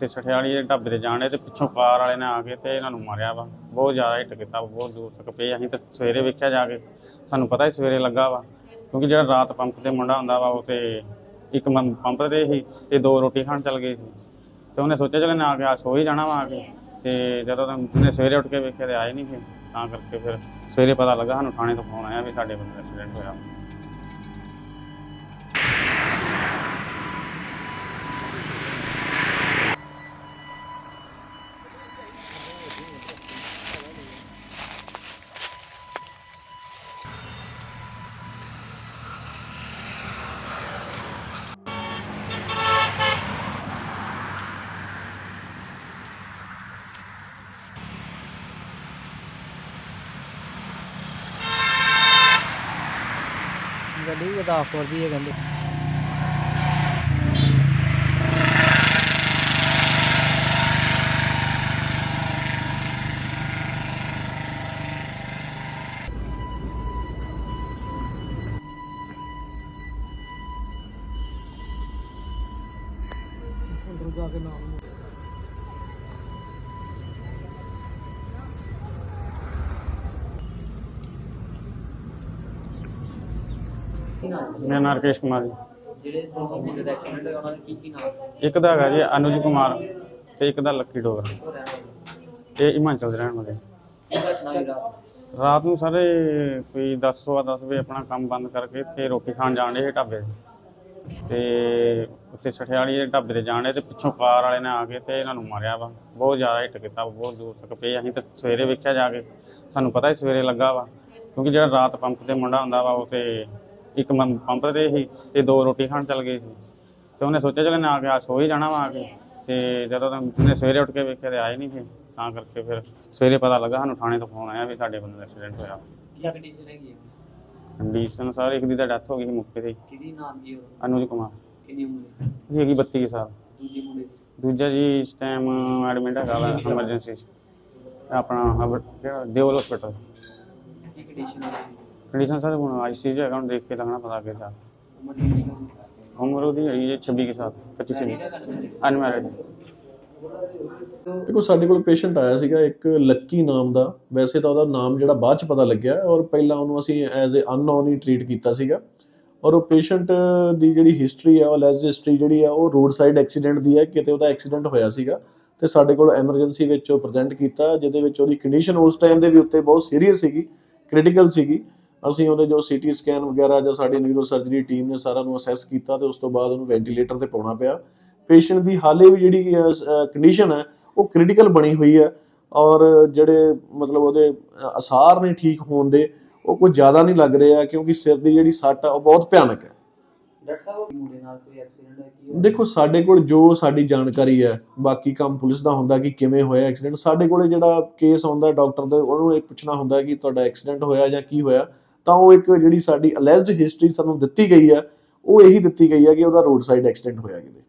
ਉੱਥੇ ਸਠਿਆਲੀ ਦੇ ਢਾਬੇ ਤੇ ਜਾਣੇ ਤੇ ਪਿੱਛੋਂ ਕਾਰ ਵਾਲੇ ਨੇ ਆ ਕੇ ਤੇ ਇਹਨਾਂ ਨੂੰ ਮਾਰਿਆ ਵਾ। ਬਹੁਤ ਜ਼ਿਆਦਾ ਹਿੱਟ ਕੀਤਾ ਵਾ, ਬਹੁਤ ਦੂਰ ਤੱਕ ਪਏ। ਅਸੀਂ ਤਾਂ ਸਵੇਰੇ ਵੇਖਿਆ ਜਾ ਕੇ ਸਾਨੂੰ ਪਤਾ ਹੀ ਸਵੇਰੇ ਲੱਗਾ ਵਾ। ਕਿਉਂਕਿ ਜਿਹੜਾ ਰਾਤ ਪੰਪ ਤੇ ਮੁੰਡਾ ਹੁੰਦਾ ਵਾ ਉਹ ਤੇ ਇੱਕ ਮੰ- ਪੰਪ ਤੇ ਸੀ ਤੇ ਦੋ ਰੋਟੀ ਖਾਣ ਚੱਲ ਗਏ ਸੀ। ਤੇ ਉਹਨੇ ਸੋਚਿਆ ਚਲੇ ਨਾ ਆ ਕੇ ਆ ਸੋ ਹੀ ਜਾਣਾ ਵਾ ਆ ਕੇ। ਤੇ ਜਦੋਂ ਤਾਂ ਉਹਨੇ ਸਵੇਰੇ ਉੱਠ ਕੇ ਵੇਖਿਆ ਤੇ ਆਏ ਨਹੀਂ ਫਿਰ ਤਾਂ ਕਰਕੇ ਫਿਰ ਸਵੇਰੇ ਪਤਾ ਲੱਗਾ ਸਾਨੂੰ ਥਾਣੇ ਤੋਂ ਫੋਨ ਆਇਆ ਵੀ ਸਾਡੇ ਬੰਦੇ ਐਕਸੀਡੈਂਟ ਹੋਇਆ। ਗੱਡੀ ਗੁਰਦਾਸਪੁਰ ਦੀ ਹੈ ਕਹਿੰਦੇ। ਅੰਦਰ ਜਾ ਕੇ ਨਾਮ ਮੇਰਾ ਨਾਮ ਰਕੇਸ਼ ਕੁਮਾਰ ਜੀ। ਜਿਹੜੇ ਦੋ ਮੁੰਡੇ ਦਾ ਐਕਸੀਡੈਂਟ ਹੋਇਆ ਉਹਨਾਂ ਦਾ ਕੀ ਕੀ ਨਾਮ ਸੀ? ਇੱਕ ਦਾ ਹੈਗਾ ਜੀ ਅਨੁਜ ਕੁਮਾਰ ਤੇ ਇੱਕ ਦਾ ਲੱਕੀ ਡੋਗਰਾ। ਉਹ ਰਹਿਣ ਵਾਲੇ ਇਹ ਹਿਮਾਚਲ ਦੇ ਰਹਿਣ ਵਾਲੇ। ਘਟਨਾ ਹੋਈ ਰਾਤ ਰਾਤ ਨੂੰ ਸਾਰੇ ਕੋਈ 10 ਸਵਾ 10 ਵਜੇ ਆਪਣਾ ਕੰਮ ਬੰਦ ਕਰਕੇ ਤੇ ਰੋਟੀ ਖਾਣ ਜਾਣ ਦੇ ਢਾਬੇ ਤੇ। ਤੇ ਉੱਥੇ ਸਠਿਆਲੀ ਦੇ ਢਾਬੇ ਤੇ ਜਾਣੇ ਤੇ ਪਿੱਛੋਂ ਕਾਰ ਵਾਲੇ ਨੇ ਆ ਕੇ ਤੇ ਇਹਨਾਂ ਨੂੰ ਮਾਰਿਆ ਵਾ। ਬਹੁਤ ਜ਼ਿਆਦਾ ਹਿੱਟ ਕੀਤਾ ਵਾ, ਬਹੁਤ ਦੂਰ ਤੱਕ ਪਏ। ਅਸੀਂ ਤਾਂ ਸਵੇਰੇ ਵੇਖਿਆ ਜਾ ਕੇ। ਸਾਨੂੰ ਪਤਾ ਹੀ ਸਵੇਰੇ ਲੱਗਾ ਵਾ। ਕਿਉਂਕਿ ਜਿਹੜਾ ਰਾਤ ਪੰਪ ਤੇ ਮੁੰਡਾ ਹੁੰਦਾ ਵਾ ਉਹ ਤੇ ਇੱਕ ਮੰ- ਪੰਪ ਤੇ ਸੀ ਤੇ ਦੋ ਰੋਟੀ ਖਾਣ ਚੱਲ ਗਏ ਸੀ। ਤੇ ਉਹਨੇ ਸੋਚਿਆ ਚਲ ਨਾ ਆ ਕੇ ਆ ਸੋ ਹੀ ਜਾਣਾ ਵਾ ਆ ਕੇ। ਤੇ ਜਦੋਂ ਤਾਂ ਉਹਨੇ ਸਵੇਰੇ ਉੱਠ ਕੇ ਵੇਖਿਆ ਤੇ ਆਏ ਨਹੀਂ ਫਿਰ ਤਾਂ ਕਰਕੇ ਫਿਰ ਸਵੇਰੇ ਪਤਾ ਲੱਗਾ ਸਾਨੂੰ ਥਾਣੇ ਤੋਂ ਫੋਨ ਆਇਆ ਵੀ ਸਾਡੇ ਬੰਦੇ ਦਾ ਐਕਸੀਡੈਂਟ ਹੋਇਆ। ਕੀ ਕੰਡੀਸ਼ਨ ਹੈਗੀ ਹੈ? ਕੰਡੀਸ਼ਨ ਸਾਰੇ ਇੱਕ ਦੀ ਤਾਂ ਡੈਥ ਹੋ ਗਈ ਸੀ ਮੌਕੇ ਤੇ। ਹੀ। ਕਿਹਦੀ ਨਾਮ ਕੀ ਉਹਦਾ? ਅਨੁਜ ਕੁਮਾਰ। ਕਿੰਨੀ ਉਮਰ ਹੈ? ਇਹ ਹੈਗੀ 32 ਕੁ ਸਾਲ। ਦੂਜੀ ਮੁੰਡੇ ਦੀ? ਦੂਜਾ ਜੀ ਇਸ ਟਾਈਮ ਐਡਮਿਟ ਹੈਗਾ ਵਾ ਐਮਰਜੈਂਸੀ ਆਪਣਾ ਹਬ- ਕਿਹੜਾ ਦੇਵਲ ਹਸਪੀਟਲ ਕੀ ਕੰਡੀਸ਼ਨ ਹੈ? ਦੇਖ ਕੇ ਲੱਗਣਾ ਪਤਾ ਅੱਗੇ ਸਰ ਉਮਰ ਕਿੰਨੀ ਕੁ ਹੈ? ਉਮਰ ਉਹਦੀ ਹੈਗੀ ਹੈ 26 ਕੁ ਸਾਲ 25 ਸਾਲ ਅਨਮੈਰਿਡ ਦੇਖੋ ਸਾਡੇ ਕੋਲ ਪੇਸ਼ੈਂਟ ਆਇਆ ਸੀਗਾ ਇੱਕ ਲੱਕੀ ਨਾਮ ਦਾ। ਵੈਸੇ ਤਾਂ ਉਹਦਾ ਨਾਮ ਜਿਹੜਾ ਬਾਅਦ ਚ ਪਤਾ ਲੱਗਿਆ ਔਰ ਪਹਿਲਾਂ ਉਹਨੂੰ ਅਸੀਂ ਐਜ਼ ਅ ਅਨਨੋਨ ਹੀ ਟ੍ਰੀਟ ਕੀਤਾ ਸੀਗਾ। ਔਰ ਉਹ ਪੇਸ਼ੈਂਟ ਦੀ ਜਿਹੜੀ ਹਿਸਟਰੀ ਹੈ ਉਹ ਲੈਜ ਹਿਸਟਰੀ ਜਿਹੜੀ ਹੈ ਉਹ ਰੋਡ ਸਾਈਡ ਐਕਸੀਡੈਂਟ ਦੀ ਹੈ ਕਿਤੇ ਉਹਦਾ ਐਕਸੀਡੈਂਟ ਹੋਇਆ ਸੀਗਾ। ਤੇ ਸਾਡੇ ਕੋਲ ਐਮਰਜੈਂਸੀ ਵਿੱਚ ਉਹ ਪ੍ਰੈਜ਼ੈਂਟ ਕੀਤਾ ਜਿਹਦੇ ਵਿੱਚ ਉਹਦੀ ਕੰਡੀਸ਼ਨ ਉਸ ਟਾਈਮ ਦੇ ਵੀ ਉੱਤੇ ਬਹੁਤ ਸੀਰੀਅਸ ਸੀਗੀ ਕ੍ਰਿਟੀਕਲ ਸੀਗੀ। ਅਸੀਂ ਉਹਦੇ ਜੋ ਸੀਟੀ ਸਕੈਨ ਵਗੈਰਾ ਜਾਂ ਸਾਡੀ ਨਿਊਰੋ ਸਰਜਰੀ ਟੀਮ ਨੇ ਸਾਰਾ ਨੂੰ ਅਸੈਸ ਕੀਤਾ ਤੇ ਉਸ ਤੋਂ ਬਾਅਦ ਉਹਨੂੰ ਵੈਂਟੀਲੇਟਰ ਤੇ ਪਾਉਣਾ ਪਿਆ ਪੇਸ਼ੈਂਟ ਦੀ ਹਾਲੇ ਵੀ ਜਿਹੜੀ ਕੰਡੀਸ਼ਨ ਹੈ ਉਹ ਕ੍ਰਿਟੀਕਲ ਬਣੀ ਹੋਈ ਹੈ ਔਰ ਜਿਹੜੇ ਮਤਲਬ ਉਹਦੇ ਅਸਾਰ ਨੇ ਠੀਕ ਹੋਣ ਦੇ ਉਹ ਕੋਈ ਜ਼ਿਆਦਾ ਨਹੀਂ ਲੱਗ ਰਿਹਾ ਕਿਉਂਕਿ ਸਿਰ ਦੀ ਜਿਹੜੀ ਸੱਟ ਆ ਉਹ ਬਹੁਤ ਭਿਆਨਕ ਹੈ? ਦੇਖੋ ਸਾਡੇ ਕੋਲ ਜੋ ਸਾਡੀ ਜਾਣਕਾਰੀ ਹੈ ਬਾਕੀ ਕੰਮ ਪੁਲਿਸ ਦਾ ਹੁੰਦਾ ਕਿ ਕਿਵੇਂ ਹੋਇਆ ਐਕਸੀਡੈਂਟ ਸਾਡੇ ਕੋਲੇ ਜਿਹੜਾ ਕੇਸ ਆਉਂਦਾ ਡਾਕਟਰ ਦਾ ਉਹਨੂੰ ਇਹ ਪੁੱਛਣਾ ਹੁੰਦਾ ਕਿ ਤੁਹਾਡਾ ਐਕਸੀਡੈਂਟ ਹੋਇਆ ਜਾਂ ਕੀ ਹੋਇਆ ਤਾਂ ਉਹ ਇੱਕ ਜਿਹੜੀ ਸਾਡੀ ਅਲੈਜਡ ਹਿਸਟਰੀ ਸਾਨੂੰ ਦਿੱਤੀ ਗਈ ਹੈ, ਉਹ ਇਹੀ ਦਿੱਤੀ ਗਈ ਹੈ ਕਿ ਉਹਦਾ ਰੋਡ ਸਾਈਡ ਐਕਸੀਡੈਂਟ ਹੋਇਆ ਕਿਤੇ।